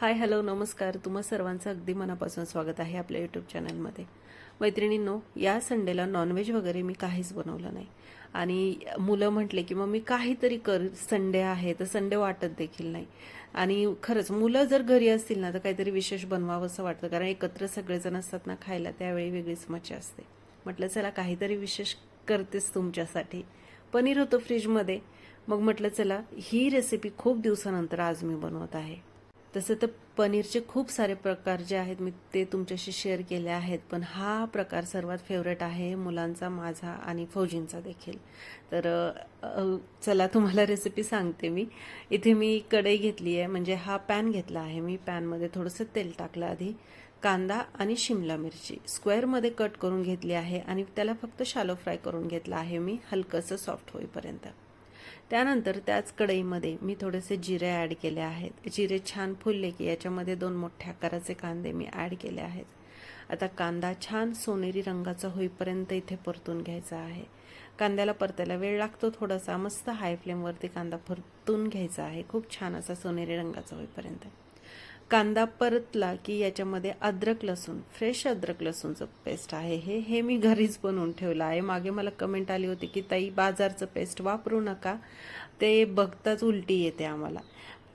Hi hello नमस्कार. तुम्हा सर्वांचं अगदी मनापासून स्वागत आहे आपल्या यूट्यूब चॅनलमध्ये मैत्रिणींनो या संडेला नॉनव्हेज वगैरे मी काहीच बनवलं नाही. आणि मुलं म्हटले की मग मी काहीतरी कर. संडे आहे तर संडे वाटत देखील नाही. आणि खरंच मुलं जर घरी असतील ना तर काहीतरी विशेष बनवावं असं वाटतं. कारण एकत्र सगळेजण असतात ना खायला त्यावेळी वेगळीच मजा असते. म्हटलं चला काहीतरी विशेष करतेस तुमच्यासाठी. पनीर होतं फ्रीजमध्ये मग म्हटलं चला ही रेसिपी खूप दिवसानंतर आज मी बनवत आहे. तसं तर पनीरचे खूप सारे प्रकार जे आहेत मी ते तुमच्याशी शेअर केले आहेत. पण हा प्रकार सर्वात फेवरेट आहे मुलांचा माझा आणि फौजींचा देखील. तर चला तुम्हाला रेसिपी सांगते मी. इथे मी कढई घेतली आहे म्हणजे हा पॅन घेतला आहे मी. पॅनमध्ये थोडंसं तेल टाकलं आधी. कांदा आणि शिमला मिरची. स्क्वेअरमध्ये कट करून घेतली आहे आणि त्याला फक्त शालो फ्राय करून घेतला आहे मी हलकंसं सॉफ्ट होईपर्यंत. त्यानंतर त्याच कढईमध्ये मी थोडेसे जिरे ॲड केले आहेत. जिरे छान फुलले की याच्यामध्ये दोन मोठ्या आकाराचे कांदे मी ॲड केले आहेत. आता कांदा छान सोनेरी रंगाचा होईपर्यंत इथे परतून घ्यायचा आहे. कांद्याला परतायला वेळ लागतो थोडासा. मस्त हाय फ्लेमवरती कांदा परतून घ्यायचा आहे. खूप छान असा सोनेरी रंगाचा होईपर्यंत. कांदा परतला की याच्यामध्ये अद्रक लसूण फ्रेश अद्रक लसूणचं पेस्ट आहे. हे हे मी घरीच बनवून ठेवलं आहे. मागे मला कमेंट आली होती की ताई बाजारचं पेस्ट वापरू नका. ते बघताच उलटी येते आम्हाला.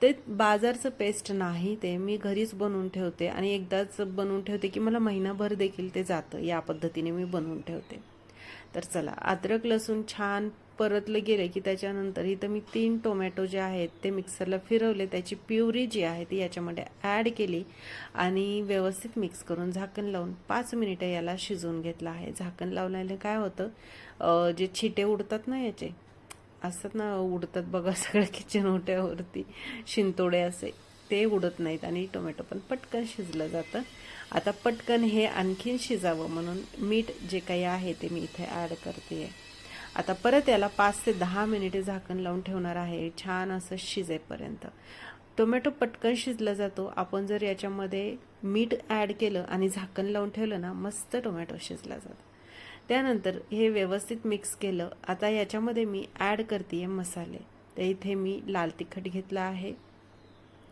ते बाजारचं पेस्ट नाही ते मी घरीच बनवून ठेवते आणि एकदाच बनवून ठेवते की मला महिनाभर देखील ते जातं. या पद्धतीने मी बनवून ठेवते. तर चला अद्रक लसूण छान परतले गेले की त्याच्यानंतर इथं मी तीन टोमॅटो जे आहेत ते मिक्सरला फिरवले. त्याची प्युरी जी आहे ती याच्यामध्ये ॲड केली आणि व्यवस्थित मिक्स करून झाकण लावून पाच मिनिटं याला शिजवून घेतलं आहे. झाकण लावल्याने काय होतं जे छिटे उडतात ना याचे असतात ना उडतात बघा सगळ्या किचन ओट्यावरती शिंतोडे असे ते उडत नाहीत आणि टोमॅटो पण पटकन शिजलं जातं. आता पटकन हे आणखीन शिजावं म्हणून मीठ जे काही आहे ते मी इथे ॲड करते आहे आता परत याला पाच ते दहा मिनिटे झाकण लावून ठेवणार आहे. छान असं शिजेपर्यंत. टोमॅटो पटकन शिजला जातो. आपण जर याच्यामध्ये मीठ ॲड केलं आणि झाकण लावून ठेवलं ना मस्त टोमॅटो शिजला जातो. त्यानंतर हे व्यवस्थित मिक्स केलं. आता याच्यामध्ये मी ॲड करते मसाले. तर इथे मी लाल तिखट घेतलं आहे.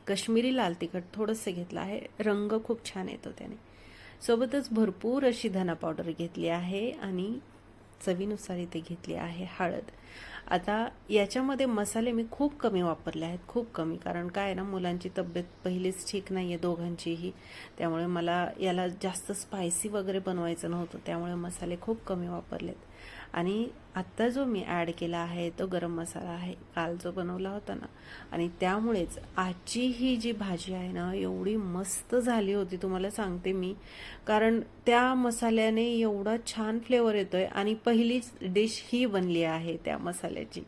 कश्मीरी लाल तिखट थोडंसं घेतलं आहे. रंग खूप छान येतो त्याने. सोबतच भरपूर अशी धना पावडर घेतली आहे आणि चवीनुसार इथे घेतली आहे हळद. आता याच्यामध्ये मसाले मी खूप कमी वापरले आहेत खूप कमी. कारण काय आहे ना मुलांची तब्येत पहिलीच ठीक नाही आहे दोघांचीही. त्यामुळे मला याला जास्त स्पायसी वगैरे बनवायचं नव्हतं त्यामुळे मसाले खूप कमी वापरलेत. आणि आत्ता जो मी ॲड केला आहे तो गरम मसाला आहे काल जो बनवला होता ना आणि त्यामुळेच आजची ही जी भाजी आहे ना एवढी मस्त झाली होती तुम्हाला सांगते मी. कारण त्या मसाल्याने एवढा छान फ्लेवर येतोय आणि पहिलीच डिश ही बनली आहे त्या मसाल्याची.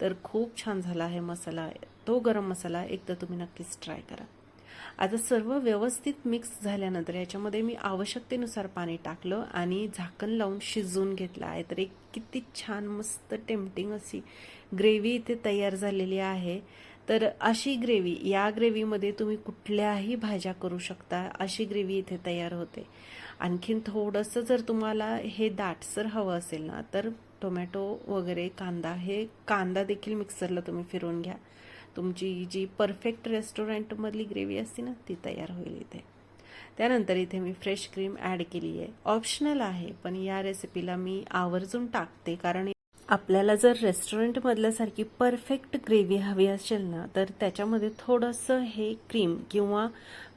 तर खूप छान झाला आहे मसाला तो गरम मसाला एकदा तुम्ही नक्कीच ट्राय करा. आता सर्व व्यवस्थित मिक्स झाल्यानंतर याच्यामध्ये मी आवश्यकतेनुसार पाणी टाकलं आणि झाकण लावून शिजवून घेतलं आहे. तर एक किती छान मस्त टेम्पटिंग अशी ग्रेव्ही इथे तयार झालेली आहे. तर अशी ग्रेव्ही या ग्रेव्हीमध्ये तुम्ही कुठल्याही भाज्या करू शकता. अशी ग्रेव्ही इथे तयार होते. आणखीन थोडंसं जर तुम्हाला हे दाटसर हवं असेल ना तर टोमॅटो वगैरे कांदा हे कांदा देखील मिक्सरला तुम्ही फिरवून घ्या. तुमची जी परफेक्ट रेस्टॉरंटमधली ग्रेव्ही असते ना ती तयार होईल इथे. त्यानंतर इथे मी फ्रेश क्रीम ॲड केली आहे. ऑप्शनल आहे पण या रेसिपीला मी आवर्जून टाकते कारण आपल्याला जर रेस्टॉरंटमधल्यासारखी परफेक्ट ग्रेव्ही हवी असेल ना तर त्याच्यामध्ये थोडंसं हे क्रीम किंवा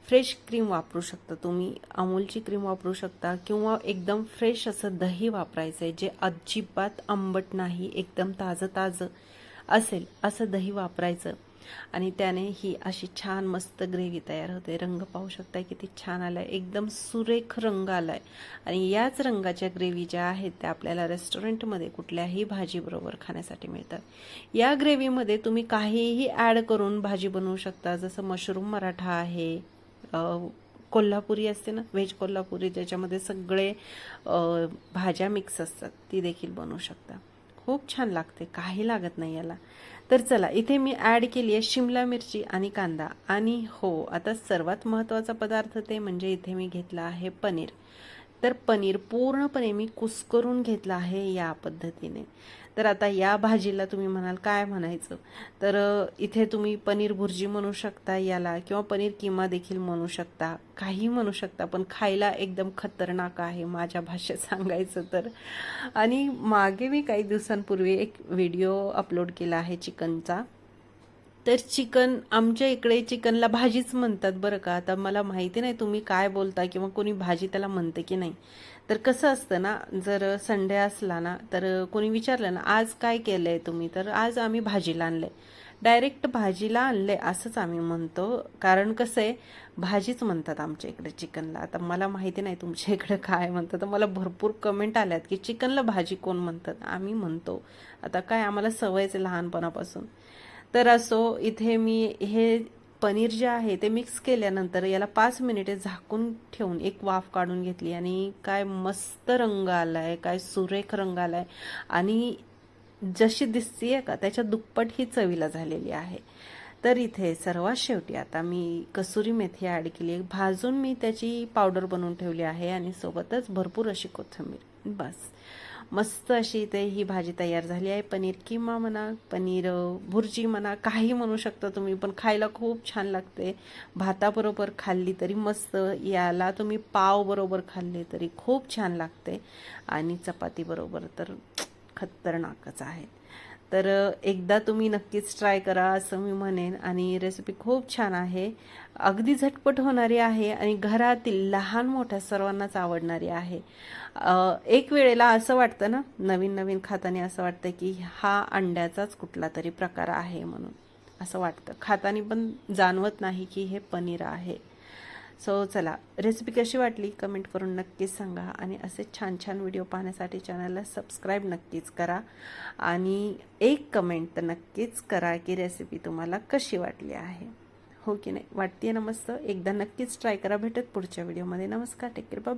फ्रेश क्रीम वापरू शकता. तुम्ही अमूलची क्रीम वापरू शकता किंवा एकदम फ्रेश असं दही वापरायचं आहे जे अजिबात आंबट नाही एकदम ताजं ताजं असेल असं दही वापरायचं. आणि त्याने ही अशी छान मस्त ग्रेव्ही तयार होते. रंग पाहू शकताय किती छान आलाय. एकदम सुरेख रंग आलाय. आणि याच रंगाच्या ग्रेव्ही ज्या आहेत त्या आपल्याला रेस्टॉरंटमध्ये कुठल्याही भाजीबरोबर खाण्यासाठी मिळतात. या ग्रेव्हीमध्ये तुम्ही काहीही ॲड करून भाजी बनवू शकता. जसं मशरूम मराठा आहे कोल्हापुरी असते ना व्हेज कोल्हापुरी ज्याच्यामध्ये सगळे भाज्या मिक्स असतात ती देखील बनवू शकता. खूप छान लागते काही लागत नाही याला. तर चला इथे मी ॲड केली आहे शिमला मिरची आणि कांदा. आणि हो आता सर्वात महत्त्वाचा पदार्थ ते म्हणजे इथे मी घेतला आहे पनीर. तर पनीर पूर्णपणे मी कुस्करून घेतलं आहे या पद्धतीने. तर आता या भाजीला तुम्ही म्हणाल काय म्हणायचं? तर इथे तुम्ही पनीर भुर्जी म्हणू शकता याला किंवा पनीर किमा देखील म्हणू शकता. काही म्हणू शकता पण खायला एकदम खतरनाक आहे माझ्या भाषेत सांगायचं तर. आणि मागे मी काही दिवसांपूर्वी एक व्हिडिओ अपलोड केला आहे चिकनचा. तर चिकन आमच्या इकडे चिकनला भाजीच म्हणतात बरं का. आता मला माहिती नाही तुम्ही काय बोलता किंवा कोणी भाजी त्याला म्हणतं की नाही. तर कसं असतं ना जर संडे असला ना तर कोणी विचारलं ना आज काय केलं आहे तुम्ही? तर आज आम्ही भाजीला आणलं आहे डायरेक्ट भाजीला आणले असंच आम्ही म्हणतो. कारण कसं आहे भाजीच म्हणतात आमच्या इकडे चिकनला. आता मला माहिती नाही तुमच्या इकडे काय म्हणतात. तर मला भरपूर कमेंट आल्यात की चिकनला भाजी कोण म्हणतात? आम्ही म्हणतो. आता काय आम्हाला सवयच आहे लहानपणापासून. तर असो इथे मी हे पनीर जे आहे ते मिक्स केल्यानंतर याला पाच मिनिटे झाकून ठेवून एक वाफ काढून घेतली आणि काय मस्त रंग आलाय काय सुरेख रंग आलाय. आणि जशी दिसतीये का त्याच्या दुप्पट ही चवीला झालेली आहे. तर इथे सर्वात शेवटी आता मी कसुरी मेथी ॲड केली. भाजून मी त्याची पावडर बनवून ठेवली आहे आणि सोबतच भरपूर अशी कोथिंबीर. बस. मस्त अशी इथे ही भाजी तयार झाली आहे. पनीर किमा म्हणा पनीर भुर्जी म्हणा काही म्हणू शकता तुम्ही पण खायला खूप छान लागते. भाताबरोबर खाल्ली तरी मस्त याला तुम्ही पाव बरोबर खाल्ले तरी खूप छान लागते. आणि चपाती बरोबर तर खतरनाकच आहे. तर एकदा तुम्ही नक्कीच ट्राय करा असं मी म्हणेन आणि रेसिपी खूप छान आहे. अगदी झटपट होणारी आहे आणि घरातील लहान मोठ्या सर्वांनाच आवडणारी आहे. एक वेळेला असं वाटतं ना नवीन नवीन खाताना असं वाटतं की हा अंड्याचाच कुठला तरी प्रकार आहे म्हणून. असं वाटतं. खाताना पण जाणवत नाही की हे पनीर आहे. सो चला रेसिपी कशी वाटली? कमेंट करून नक्कीच सांगा आणि असे छान छान व्हिडिओ पाहण्यासाठी चॅनलला सबस्क्राईब नक्कीच करा. आणि एक कमेंट तर नक्कीच करा की रेसिपी तुम्हाला कशी वाटली आहे. हो की नाही? वाटते ना मस्त? एकदा नक्कीच ट्राय करा. भेटत पुढच्या व्हिडिओमध्ये नमस्कार. Take care bye